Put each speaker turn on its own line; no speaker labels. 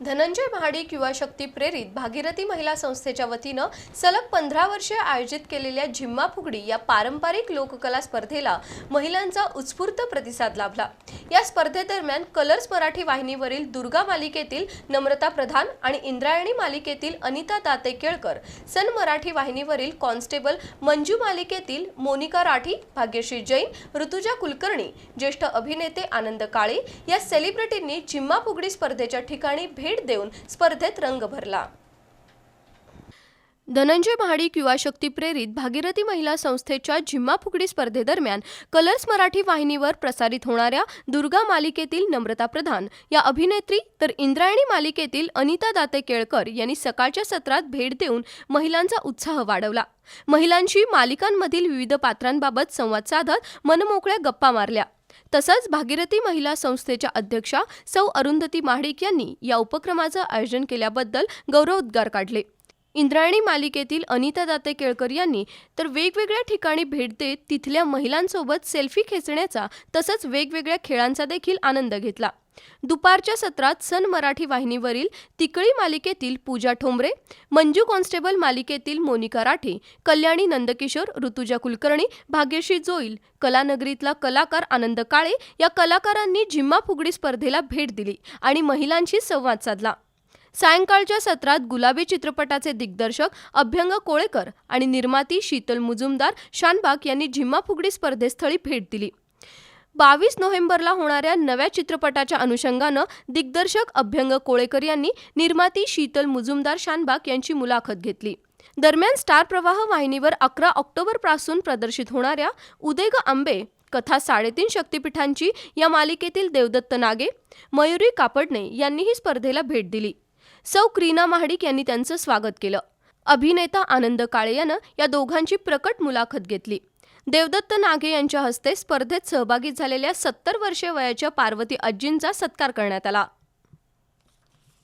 धनंजय महाडिक युवा शक्ती प्रेरित भागीरथी महिला संस्थेच्या वतीनं सलग पंधरा वर्षे आयोजित केलेल्या झिम्मा फुगडी या पारंपरिक लोककला स्पर्धेला महिलांचा उत्स्फूर्त प्रतिसाद लाभला. या स्पर्धेदरम्यान कलर्स मराठी वाहिनीवरील दुर्गा मालिकेतील नम्रता प्रधान आणि इंद्रायणी मालिकेतील अनिता दाते केळकर सन मराठी वाहिनीवरील कॉन्स्टेबल मंजू मालिकेतील मोनिका राठी भाग्यश्री जैन ऋतुजा कुलकर्णी ज्येष्ठ अभिनेते आनंद काळे या सेलिब्रिटींनी झिम्मा फुगडी स्पर्धेच्या ठिकाणी भेट देऊन स्पर्धेत रंग भरला. धनंजय महाडिक युवा शक्ती प्रेरित भागीरथी महिला संस्थेच्या झिम्मा फुगडी स्पर्धेदरम्यान कलर्स मराठी वाहिनीवर प्रसारित होणाऱ्या दुर्गा मालिकेतील नम्रता प्रधान या अभिनेत्री तर इंद्रायणी मालिकेतील अनिता दाते केळकर यांनी सकाळच्या सत्रात भेट देऊन महिलांचा उत्साह वाढवला. महिलांशी मालिकांमधील विविध पात्रांबाबत संवाद साधत मनमोकळ्या गप्पा मारल्या. तसंच भागीरथी महिला संस्थेच्या अध्यक्षा सौ अरुंधती महाडिक यांनी या उपक्रमाचं आयोजन केल्याबद्दल गौरवोद्गार काढले. इंद्रायणी मालिकेतील अनिता दाते केळकर यांनी तर वेगवेगळ्या ठिकाणी भेट देत तिथल्या महिलांसोबत सेल्फी खेचण्याचा तसंच वेगवेगळ्या खेळांचा देखील आनंद घेतला. दुपारच्या सत्रात सन मराठी वाहिनीवरील तिकळी मालिकेतील पूजा ठोंबरे मंजू कॉन्स्टेबल मालिकेतील मोनिका राठे कल्याणी नंदकिशोर ऋतुजा कुलकर्णी भाग्यश्री जोईल कलानगरीतला कलाकार आनंद काळे या कलाकारांनी झिम्मा फुगडी स्पर्धेला भेट दिली आणि महिलांशी संवाद साधला. सायंकाळच्या सत्रात गुलाबी चित्रपटाचे दिग्दर्शक अभ्यंग कोळेकर आणि निर्माती शीतल मुजुमदार शानबाग यांनी झिम्मा फुगडी स्पर्धेस्थळी भेट दिली. बावीस नोव्हेंबरला होणाऱ्या नव्या चित्रपटाच्या अनुषंगानं दिग्दर्शक अभ्यंग कोळेकर यांनी निर्माती शीतल मुजुमदार शानबाग यांची मुलाखत घेतली. दरम्यान स्टार प्रवाह वाहिनीवर अकरा ऑक्टोबरपासून प्रदर्शित होणाऱ्या उदय ग आंबे कथा साडेतीन शक्तिपीठांची या मालिकेतील देवदत्त नागे मयुरी कापडणे यांनीही स्पर्धेला भेट दिली. सौ क्रीना महाडिक यांनी त्यांचं स्वागत केलं. अभिनेता आनंद काळे यानं या दोघांची प्रकट मुलाखत घेतली. देवदत्त नागे यांच्या हस्ते स्पर्धेत सहभागी झालेल्या सत्तर वर्षे वयाच्या पार्वती अज्जींचा सत्कार करण्यात आला.